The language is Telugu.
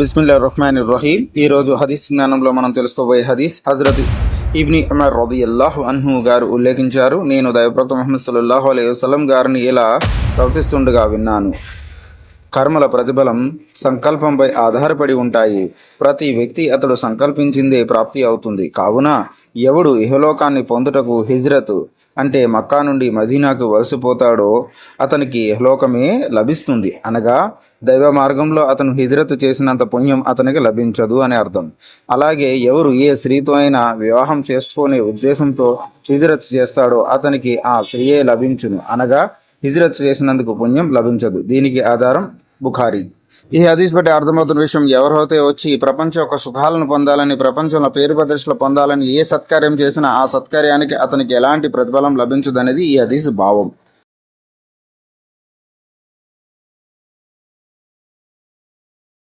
బిస్మిల్లా రహమాన్ రహీం ఈ రోజు హదీస్ జ్ఞానంలో మనం తెలుసుకోబోయే హదీస్ హజరత్ ఇబ్ని అమర్ రదియల్లాహు అన్హు గారు ఉల్లేఖించారు. నేను దైవప్రత ముహమ్మద్ సల్లాహు అలైహి గారిని ఇలా ప్రవర్తిస్తుండగా విన్నాను. కర్మల ప్రతిఫలం సంకల్పంపై ఆధారపడి ఉంటాయి. ప్రతి వ్యక్తి అతడు సంకల్పించిందే ప్రాప్తి అవుతుంది. కావున ఎవడు ఇహలోకాన్ని పొందుటకు హిజ్రత్ అంటే మక్కా నుండి మదీనాకు వలసిపోతాడో అతనికి ఇహలోకమే లభిస్తుంది. అనగా దైవ మార్గంలో అతను హిజ్రత్ చేసినంత పుణ్యం అతనికి లభించదు అని అర్థం. అలాగే ఎవరు ఏ స్త్రీతో అయినా వివాహం చేసుకునే ఉద్దేశంతో హిజ్రత్ చేస్తాడో అతనికి ఆ స్త్రీయే లభించును. అనగా హిజ్రత్ చేసినందుకు పుణ్యం లభించదు. దీనికి ఆధారం బుఖారీ. ఈ హదీస్ బట్టి అర్థమవుతున్న విషయం ఎవరైతే వచ్చి ప్రపంచం యొక్క సుఖాలను పొందాలని ప్రపంచంలో పేరు ప్రదర్శనలు పొందాలని ఏ సత్కార్యం చేసినా ఆ సత్కార్యానికి అతనికి ఎలాంటి ప్రతిఫలం లభించదనేది ఈ హదీస్ భావం.